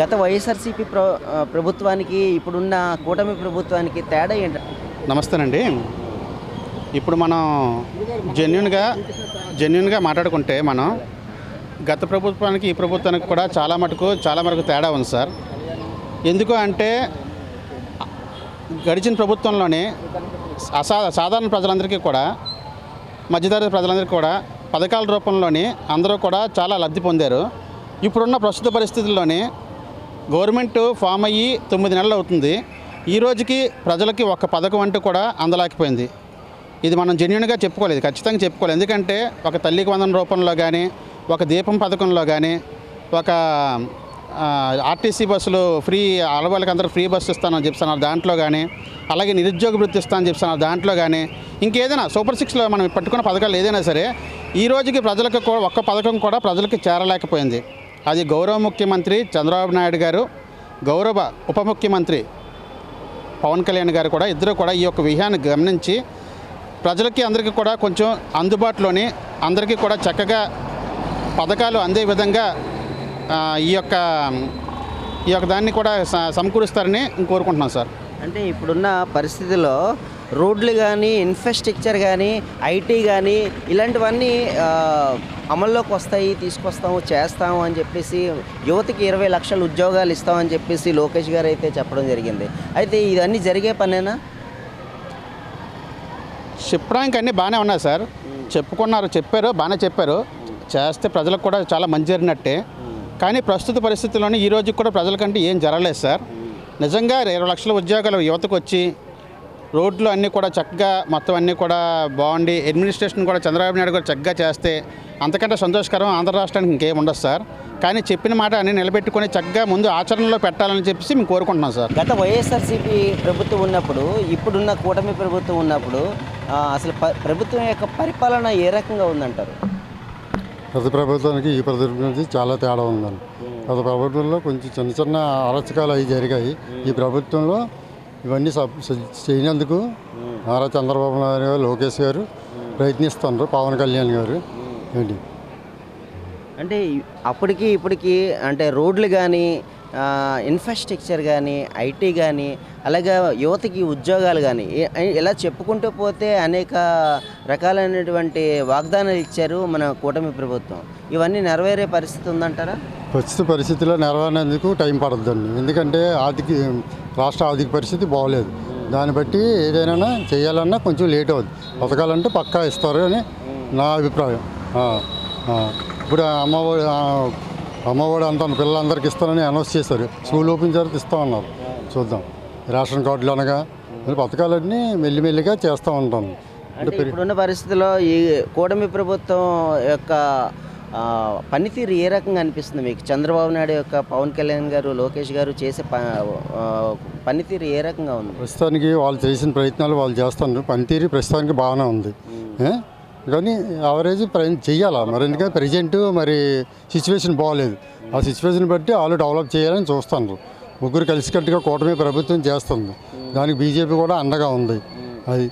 గత వైఎస్ఆర్సీపీ ప్ర ప్రభుత్వానికి ఇప్పుడున్న కూటమి ప్రభుత్వానికి తేడా ఏంట? నమస్తేనండి. ఇప్పుడు మనం జెన్యున్గా జెన్యున్గా మాట్లాడుకుంటే మనం గత ప్రభుత్వానికి ఈ ప్రభుత్వానికి కూడా చాలా మటుకు చాలా మటుకు తేడా ఉంది సార్. ఎందుకు అంటే గడిచిన ప్రభుత్వంలోనే అసా సాధారణ ప్రజలందరికీ కూడా మధ్యతరగతి ప్రజలందరికీ కూడా పథకాల రూపంలోని అందరూ కూడా చాలా లబ్ధి పొందారు. ఇప్పుడున్న ప్రస్తుత పరిస్థితుల్లోని గవర్నమెంట్ ఫామ్ అయ్యి తొమ్మిది నెలలు అవుతుంది. ఈ రోజుకి ప్రజలకి ఒక పథకం అంటూ కూడా అందలేకపోయింది. ఇది మనం జెన్యున్గా చెప్పుకోలేదు ఖచ్చితంగా చెప్పుకోలేదు. ఎందుకంటే ఒక తల్లికి వందన రూపంలో కానీ ఒక దీపం పథకంలో కానీ ఒక ఆర్టీసీ బస్సులు ఫ్రీ ఆడవాళ్ళకి అందరూ ఫ్రీ బస్సు ఇస్తానని చెప్తున్నారు దాంట్లో కానీ అలాగే నిరుద్యోగ వృత్తి ఇస్తానని చెప్తున్నారు దాంట్లో కానీ ఇంకేదైనా సూపర్ సిక్స్లో మనం పట్టుకున్న పథకాలు ఏదైనా సరే ఈ రోజుకి ప్రజలకు కూడా ఒక్క పథకం కూడా ప్రజలకు చేరలేకపోయింది. అది గౌరవ ముఖ్యమంత్రి చంద్రబాబు నాయుడు గారు గౌరవ ఉప ముఖ్యమంత్రి పవన్ కళ్యాణ్ గారు కూడా ఇద్దరు కూడా ఈ యొక్క విషయాన్ని గమనించి ప్రజలకి అందరికీ కూడా కొంచెం అందుబాటులోని అందరికీ కూడా చక్కగా పథకాలు అందే విధంగా ఈ యొక్క ఈ యొక్క దాన్ని కూడా స- సమకూరుస్తారని కోరుకుంటున్నాను సార్. అంటే ఇప్పుడున్న పరిస్థితుల్లో రోడ్లు కానీ ఇన్ఫ్రాస్ట్రక్చర్ కానీ ఐటీ కానీ ఇలాంటివన్నీ అమల్లోకి వస్తాయి తీసుకొస్తాము చేస్తాము అని చెప్పేసి యువతకి ఇరవై లక్షల ఉద్యోగాలు ఇస్తామని చెప్పేసి లోకేష్ గారు అయితే చెప్పడం జరిగింది. అయితే ఇవన్నీ జరిగే పనేనా? చెప్పడానికి అన్నీ బాగానే ఉన్నాయి సార్. చెప్పుకున్నారు చెప్పారు బాగానే చెప్పారు. చేస్తే ప్రజలకు కూడా చాలా మంచి జరిగినట్టే. కానీ ప్రస్తుత పరిస్థితుల్లోనే ఈ రోజుకి కూడా ప్రజలకంటే ఏం జరగలేదు సార్. నిజంగా ఇరవై లక్షల ఉద్యోగాలు యువతకు వచ్చి రోడ్లు అన్నీ కూడా చక్కగా మొత్తం అన్నీ కూడా బాగుండి. అడ్మినిస్ట్రేషన్ కూడా చంద్రబాబు నాయుడు కూడా చక్కగా చేస్తే అంతకంటే సంతోషకరం ఆంధ్ర రాష్ట్రానికి ఇంకేం ఉండదు సార్. కానీ చెప్పిన మాట అన్ని నిలబెట్టుకొని చక్కగా ముందు ఆచరణలో పెట్టాలని చెప్పేసి మేము కోరుకుంటున్నాం సార్. గత వైఎస్ఆర్సీపీ ప్రభుత్వం ఉన్నప్పుడు ఇప్పుడున్న కూటమి ప్రభుత్వం ఉన్నప్పుడు ఆ, అసలు ప్రభుత్వం యొక్క పరిపాలన ఏ రకంగా ఉందంటారు? గత ప్రభుత్వానికి ఈ ప్రభుత్వానికి చాలా తేడా ఉందండి. గత ప్రభుత్వంలో కొంచెం చిన్న చిన్న అరచకాలు అవి జరిగాయి. ఈ ప్రభుత్వంలో ఇవన్నీ సబ్ చేయనందుకు నారా చంద్రబాబు నాయుడు గారు లోకేష్ గారు ప్రయత్నిస్తున్నారు పవన్ కళ్యాణ్ గారు. ఏంటి? అంటే అప్పటికి ఇప్పటికి అంటే రోడ్లు కానీ ఇన్ఫ్రాస్ట్రక్చర్ కానీ ఐటీ కానీ అలాగే యువతకి ఉద్యోగాలు కానీ ఇలా చెప్పుకుంటూ పోతే అనేక రకాలైనటువంటి వాగ్దానాలు ఇచ్చారు మన కూటమి ప్రభుత్వం. ఇవన్నీ నెరవేరే పరిస్థితి ఉందంటారా? ప్రస్తుత పరిస్థితిలో నెరవేరేందుకు టైం పడద్దండి ఎందుకంటే ఆర్థిక రాష్ట్ర ఆర్థిక పరిస్థితి బాగోలేదు. దాన్ని బట్టి ఏదైనా చేయాలన్నా కొంచెం లేట్ అవుతుంది పథకాలంటే పక్కా ఇస్తారు అని నా అభిప్రాయం. ఇప్పుడు అమ్మఒడి అమ్మఒడి అంత పిల్లలందరికీ ఇస్తానని అనౌన్స్ చేశారు. స్కూల్ ఓపెన్ తర్వాత ఇస్తామన్నారు చూద్దాం. రేషన్ కార్డులు అనగా పథకాలన్నీ మెల్లిమెల్లిగా చేస్తూ ఉంటాను. అంటే ఇప్పుడున్న పరిస్థితిలో ఈ కూటమి ప్రభుత్వం యొక్క పనితీరు ఏ రకంగా అనిపిస్తుంది మీకు? చంద్రబాబు నాయుడు యొక్క పవన్ కళ్యాణ్ గారు లోకేష్ గారు చేసే పనితీరు ఏ రకంగా ఉంది? ప్రస్తుతానికి వాళ్ళు చేసిన ప్రయత్నాలు వాళ్ళు చేస్తున్నారు. పనితీరు ప్రస్తుతానికి బాగానే ఉంది? కానీ యావరేజ్ చెయ్యాలా? మరి ఎందుకంటే ప్రజెంట్ మరి సిచ్యువేషన్ బాగోలేదు ఆ సిచ్యువేషన్ బట్టి వాళ్ళు డెవలప్ చేయాలని చూస్తున్నారు. ముగ్గురు కలిసికట్టుగా కూటమి ప్రభుత్వం చేస్తుంది. దానికి బీజేపీ కూడా అండగా ఉంది. అది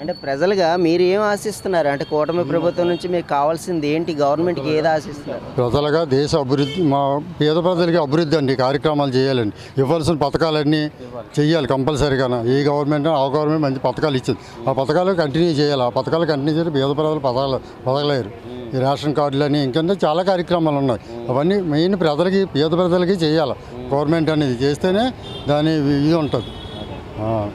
అంటే ప్రజలుగా మీరు ఏం ఆశిస్తున్నారు? అంటే కూటమి ప్రభుత్వం నుంచి మీకు కావాల్సింది ఏంటి? గవర్నమెంట్కి ఏది ఆశిస్తున్నారు? ప్రజలుగా దేశ అభివృద్ధి మా పేద ప్రజలకి అభివృద్ధి అండి కార్యక్రమాలు చేయాలండి. ఇవ్వాల్సిన పథకాలన్నీ చేయాలి కంపల్సరీగా ఏ గవర్నమెంట్ ఆ గవర్నమెంట్ మంచి పథకాలు ఇచ్చింది. ఆ పథకాలు కంటిన్యూ చేయాలి. ఆ పథకాలు కంటిన్యూ చేసి పేద ప్రజలు పథకాలు పథకలేరు ఈ రేషన్ కార్డులని ఇంకంటే చాలా కార్యక్రమాలు ఉన్నాయి. అవన్నీ మెయిన్ ప్రజలకి పేద ప్రజలకి చేయాలి. గవర్నమెంట్ అనేది చేస్తేనే దాని ఇది ఉంటుంది. ఆ.